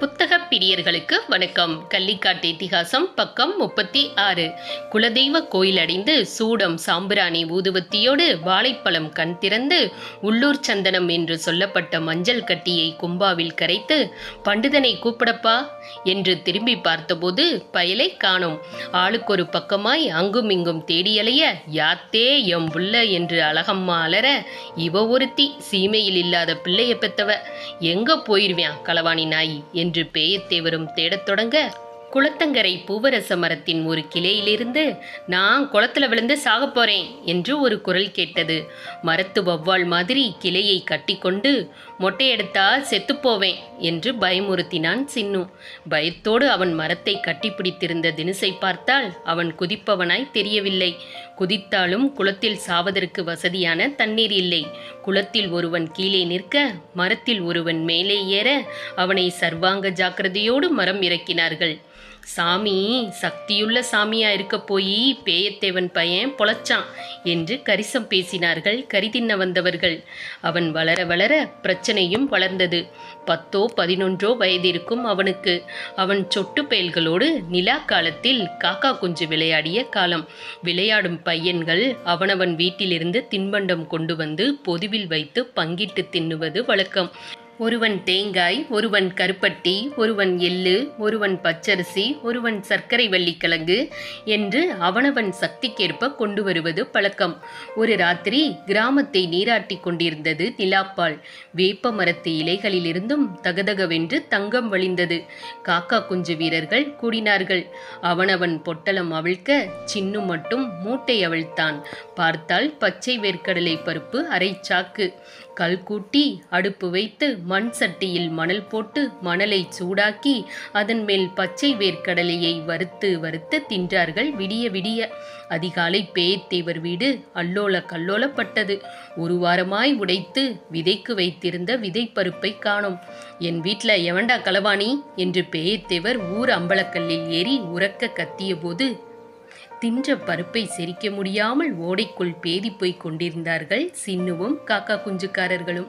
புத்தகப் பிரியர்களுக்கு வணக்கம். கள்ளிக்காட்டு இத்திகாசம் பக்கம் முப்பத்தி ஆறு. குலதெய்வ கோயில் அடைந்து சூடம் சாம்பிராணி ஊதுவத்தியோடு வாழைப்பழம் கண் திறந்து உள்ளூர் சந்தனம் என்று சொல்லப்பட்ட மஞ்சள் கட்டியை கும்பாவில் கரைத்து பண்டிதனை கூப்பிடப்பா என்று திரும்பி பார்த்தபோது பயலை காணோம். ஆளுக்கொரு பக்கமாய் அங்கும் இங்கும் தேடியலைய யாத்தே எம் புள்ள என்று அழகம்மா அலற இவ ஒருத்தி சீமையில் இல்லாத பிள்ளைய பெத்தவ. எங்க போயிருவியான் களவாணி நாய் என்று வந்தியத்தேவரும் தேடத் தொடங்க குளத்தங்கரை பூவரச மரத்தின் ஒரு கிளையிலிருந்து நான் குளத்தில் விழுந்து சாகப் போகிறேன் என்று ஒரு குரல் கேட்டது. மரத்து வவ்வால் மாதிரி கிளையை கட்டிக்கொண்டு மொட்டையெடுத்தா செத்துப்போவேன் என்று பயமுறுத்தினான் சின்னு. பயத்தோடு அவன் மரத்தை கட்டிப்பிடித்திருந்த தினுசை பார்த்தால் அவன் குதிப்பவனாய் தெரியவில்லை. குதித்தாலும் குளத்தில் சாவதற்கு வசதியான தண்ணீர் இல்லை. குளத்தில் ஒருவன் கீழே நிற்க மரத்தில் ஒருவன் மேலே ஏற அவனை சர்வாங்க ஜாக்கிரதையோடு மரம் இறக்கினார்கள். சாமி சக்தியுள்ள சாமியா இருக்க போய் பேயத்தேவன் பையன் பொழைச்சான் என்று கரிசம் பேசினார்கள் கரிதின்ன வந்தவர்கள். அவன் வளர வளர பிரச்சனையும் வளர்ந்தது. பத்தோ பதினொன்றோ வயதிருக்கும் அவனுக்கு. அவன் சொட்டு பயல்களோடு நிலா காலத்தில் காக்கா குஞ்சு விளையாடிய காலம். விளையாடும் பையன்கள் அவனவன் வீட்டிலிருந்து தின்பண்டம் கொண்டு வந்து பொதுவில் வைத்து பங்கிட்டு தின்னுவது வழக்கம். ஒருவன் தேங்காய் ஒருவன் கருப்பட்டி ஒருவன் எள்ளு ஒருவன் பச்சரிசி ஒருவன் சர்க்கரை வள்ளிக்கிழங்கு என்று அவனவன் சக்திக்கேற்ப கொண்டு வருவது பழக்கம். ஒரு ராத்திரி கிராமத்தை நீராட்டி கொண்டிருந்தது நிலாப்பால் வேப்ப மரத்து இலைகளிலிருந்தும் தகதகவென்று தங்கம் வழிந்தது. காக்கா குஞ்சு வீரர்கள் கூடினார்கள். அவனவன் பொட்டலம் அவிழ்க்க சின்னு மட்டும் மூட்டை அவிழ்த்தான். பார்த்தால் பச்சை வேர்க்கடலை பருப்பு அரை சாக்கு கல் கூட்டி அடுப்பு வைத்து மண் சட்டியில் மணல் போட்டு மணலை சூடாக்கி அதன் மேல் பச்சை வேர்க்கடலையை வறுத்து வறுத்து தின்றார்கள் விடிய விடிய. அதிகாலை பேயத்தேவர் வீடு அல்லோல கல்லோலப்பட்டது. ஒரு வாரமாய் உடைத்து விதைக்கு வைத்திருந்த விதைப்பருப்பை காணோம். என் வீட்டில் எவண்டா களவாணி? என்று பேயத்தேவர் ஊர் அம்பலக்கல்லில் ஏறி உறக்க கத்திய போது தின்ற பருப்பை செரிக்க முடியாமல் ஓடைக்குள் பேதி போய்க் கொண்டிருந்தார்கள் சின்னுவும் காக்கா குஞ்சுக்காரர்களும்.